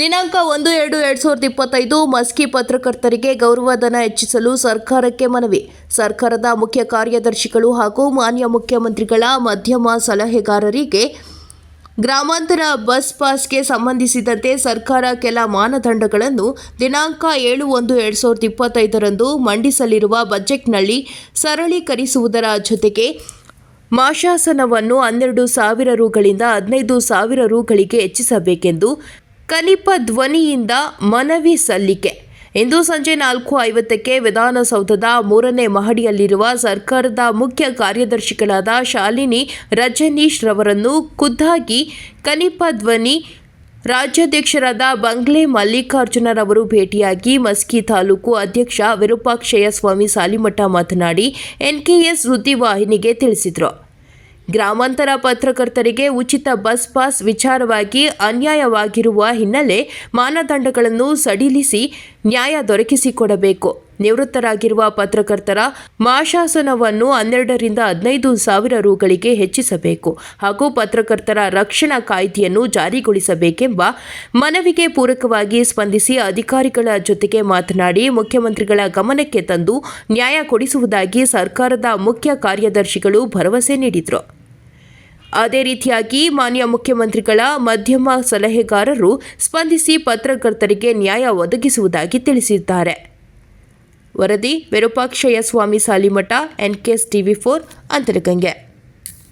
ದಿನಾಂಕ ಒಂದು, ಎರಡು, ಎರಡ್ ಸಾವಿರದ ಇಪ್ಪತ್ತೈದು ಮಸ್ಕಿ ಪತ್ರಕರ್ತರಿಗೆ ಗೌರವಧನ ಹೆಚ್ಚಿಸಲು ಸರ್ಕಾರಕ್ಕೆ ಮನವಿ. ಸರ್ಕಾರದ ಮುಖ್ಯ ಕಾರ್ಯದರ್ಶಿಗಳು ಹಾಗೂ ಮಾನ್ಯ ಮುಖ್ಯಮಂತ್ರಿಗಳ ಮಧ್ಯಮ ಸಲಹೆಗಾರರಿಗೆ ಗ್ರಾಮಾಂತರ ಬಸ್ ಪಾಸ್ಗೆ ಸಂಬಂಧಿಸಿದಂತೆ ಸರ್ಕಾರ ಕೆಲ ಮಾನದಂಡಗಳನ್ನು ದಿನಾಂಕ ಏಳು, ಒಂದು, ಎರಡು ಸಾವಿರದ ಇಪ್ಪತ್ತೈದರಂದು ಮಂಡಿಸಲಿರುವ ಬಜೆಟ್ನಲ್ಲಿ ಸರಳೀಕರಿಸುವುದರ ಜೊತೆಗೆ ಮಾಶಾಸನವನ್ನು ಹನ್ನೆರಡು ಸಾವಿರ ರುಗಳಿಂದ ಹದಿನೈದು ಸಾವಿರ ರುಗಳಿಗೆ ಹೆಚ್ಚಿಸಬೇಕೆಂದು ಕನಿಪ ಧ್ವನಿಯಿಂದ ಮನವಿ ಸಲ್ಲಿಕೆ. ಇಂದು ಸಂಜೆ ನಾಲ್ಕು ಐವತ್ತಕ್ಕೆ ವಿಧಾನಸೌಧದ ಮೂರನೇ ಮಹಡಿಯಲ್ಲಿರುವ ಸರ್ಕಾರದ ಮುಖ್ಯ ಕಾರ್ಯದರ್ಶಿಗಳಾದ ಶಾಲಿನಿ ರಜನೀಶ್ ರವರನ್ನು ಖುದ್ದಾಗಿ ಕನಿಪ ಧ್ವನಿ ರಾಜ್ಯಾಧ್ಯಕ್ಷರಾದ ಬಂಗ್ಲೆ ಮಲ್ಲಿಕಾರ್ಜುನರವರು ಭೇಟಿಯಾಗಿ ಮಸ್ಕಿ ತಾಲೂಕು ಅಧ್ಯಕ್ಷ ವಿರೂಪಾಕ್ಷಯ ಸ್ವಾಮಿ ಸಾಲಿಮಠ ಮಾತನಾಡಿ, ಎನ್ಕೆಎಸ್ ಸುದ್ದಿವಾಹಿನಿಗೆ ತಿಳಿಸಿದರು. ಗ್ರಾಮಾಂತರ ಪತ್ರಕರ್ತರಿಗೆ ಉಚಿತ ಬಸ್ ಪಾಸ್ ವಿಚಾರವಾಗಿ ಅನ್ಯಾಯವಾಗಿರುವ ಹಿನ್ನೆಲೆ ಮಾನದಂಡಗಳನ್ನು ಸಡಿಲಿಸಿ ನ್ಯಾಯ ದೊರಕಿಸಿಕೊಡಬೇಕು. ನಿವೃತ್ತರಾಗಿರುವ ಪತ್ರಕರ್ತರ ಮಾಶಾಸನವನ್ನು ಹನ್ನೆರಡರಿಂದ ಹದಿನೈದು ಸಾವಿರ ರುಗಳಿಗೆ ಹೆಚ್ಚಿಸಬೇಕು ಹಾಗೂ ಪತ್ರಕರ್ತರ ರಕ್ಷಣಾ ಕಾಯ್ದೆಯನ್ನು ಜಾರಿಗೊಳಿಸಬೇಕೆಂಬ ಮನವಿಗೆ ಪೂರಕವಾಗಿ ಸ್ಪಂದಿಸಿ ಅಧಿಕಾರಿಗಳ ಜೊತೆಗೆ ಮಾತನಾಡಿ ಮುಖ್ಯಮಂತ್ರಿಗಳ ಗಮನಕ್ಕೆ ತಂದು ನ್ಯಾಯ ಕೊಡಿಸುವುದಾಗಿ ಸರ್ಕಾರದ ಮುಖ್ಯ ಕಾರ್ಯದರ್ಶಿಗಳು ಭರವಸೆ ನೀಡಿದರು. ಅದೇ ರೀತಿಯಾಗಿ ಮಾನ್ಯ ಮುಖ್ಯಮಂತ್ರಿಗಳ ಮಧ್ಯಮ ಸಲಹೆಗಾರರು ಸ್ಪಂದಿಸಿ ಪತ್ರಕರ್ತರಿಗೆ ನ್ಯಾಯ ಒದಗಿಸುವುದಾಗಿ ತಿಳಿಸಿದ್ದಾರೆ. ವರದಿ Virupakshayya Swamy Salimath, NKS TV four, Antaragange.